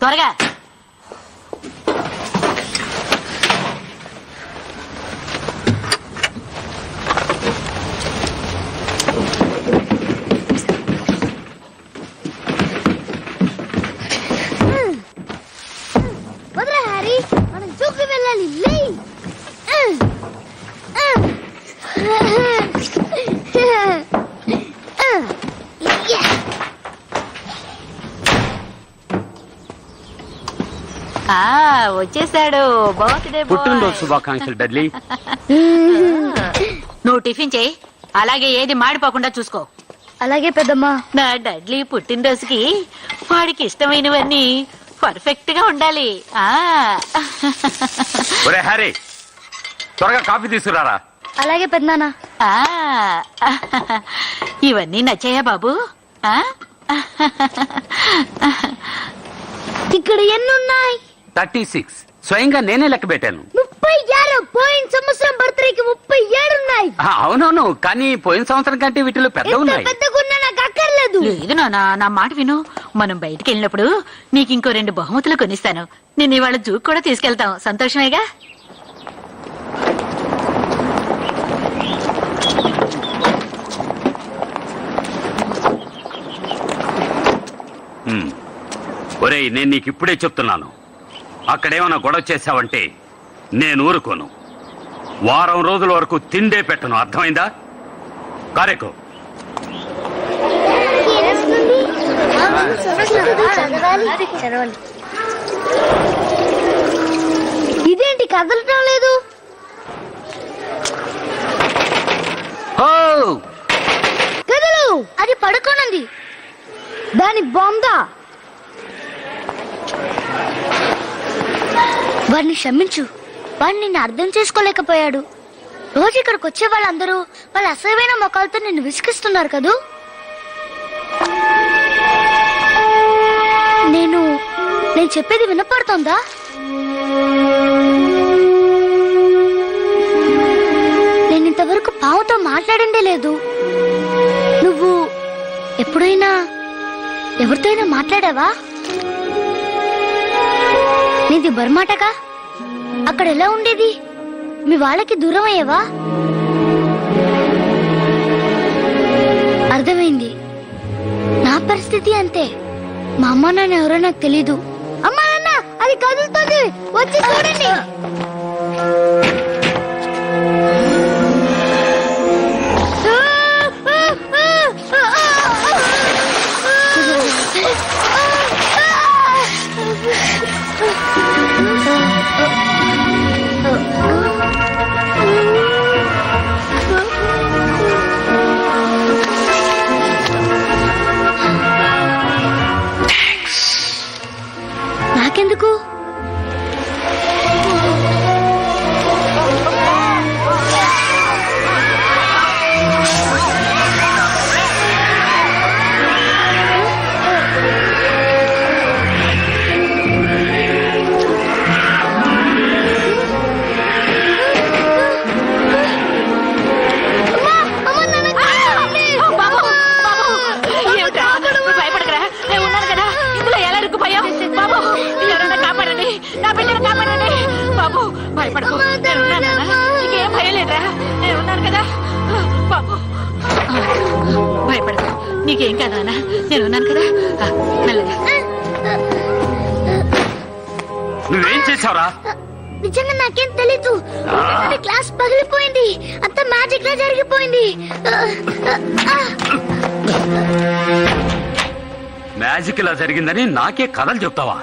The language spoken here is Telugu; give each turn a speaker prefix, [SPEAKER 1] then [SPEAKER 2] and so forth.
[SPEAKER 1] త్వరగా వచ్చేసాడు బర్త్డే
[SPEAKER 2] పుట్టినరోజు శుభాకాంక్షలు బెడ్లీ.
[SPEAKER 1] నువ్వు టిఫిన్ చేయి. అలాగే ఏది మాడిపోకుండా చూసుకో.
[SPEAKER 3] అలాగే పెద్దమ్మా.
[SPEAKER 1] నా డడ్లీ పుట్టినరోజుకి వాడికి ఇష్టమైనవన్నీ పర్ఫెక్ట్గా ఉండాలి. ఆ.
[SPEAKER 2] ఒరే హ్యారీ త్వరగా కాఫీ తీసుకురారా?
[SPEAKER 3] అలాగే పెద్దనాన్న.
[SPEAKER 1] ఆ. ఇవన్నీ నచ్చాయా బాబు? ఆ.
[SPEAKER 3] ఇక్కడ ఎన్ని ఉన్నాయి
[SPEAKER 2] థర్టీ సిక్స్. స్వయంగా నేనే లెక్క పెట్టాను.
[SPEAKER 3] ముప్పై ఏడు పోయిన సంవత్సరం బర్త్డేకి ముప్పై ఏడు ఉన్నాయి
[SPEAKER 2] ఆ, అవునవును. కానీ పోయిన సంవత్సరం కంటే వీటిలో పెద్ద
[SPEAKER 3] ఎంత
[SPEAKER 2] ఉన్నాయి
[SPEAKER 3] పెద్దగున్నా నాకు అక్కర్లేదు.
[SPEAKER 1] లేదు నాన్న నా మాట విను. మనం బయటికి వెళ్ళినప్పుడు నీకు ఇంకో రెండు బహుమతులు కొనిస్తాను. నేను ఇవాళ జూక్ కూడా తీసుకెళ్తాం. సంతోషమేగా.
[SPEAKER 2] ఒరేయ్ నేను నీకు ఇప్పుడే చెప్తున్నాను. అక్కడేమైనా గొడవ చేశావంటే నేను ఊరుకోను. వారం రోజుల వరకు తిండే పెట్టను. అర్థమైందా? కారేకో
[SPEAKER 3] ఇదేంటి కదలటం లేదు! కదలు! అది పడుకోనుంది. దాని బొంద. వాడిని క్షమించు. వాడిని నిన్ను అర్థం చేసుకోలేకపోయాడు. రోజు ఇక్కడికి వచ్చే వాళ్ళందరూ వాళ్ళ అసహ్యమైన మొక్కలతో నిన్ను విసిగిస్తున్నారు కదూ? నేను నేను చెప్పేది వినపడుతోందా? నేను ఇంతవరకు పావుతో మాట్లాడిందే లేదు. నువ్వు ఎప్పుడైనా ఎవరితో అయినా మాట్లాడావా? నీది బర్మాటగా అక్కడ ఎలా ఉండేది? మీ వాళ్ళకి దూరం అయ్యేవా అర్థమైంది. నా పరిస్థితి అంతే. మా అమ్మ నాన్న ఎవరో నాకు తెలీదు. అమ్మా నాన్న అది కదులుతుంది. వచ్చి చూడండి.
[SPEAKER 1] బాబు, భయపడకు. నీకేం కాదు నాన్న. నేను ఉన్నాను కదా. ఆ, మెల్లగా.
[SPEAKER 2] నువ్వేం చేసావురా
[SPEAKER 3] నిజంగా నాకేం తెలీదు. క్లాస్ పగిలిపోయింది అంత మ్యాజిక్ లా జరిగిపోయింది
[SPEAKER 2] మ్యాజిక్ ఇలా జరిగిందని నాకే కథలు చెప్తావా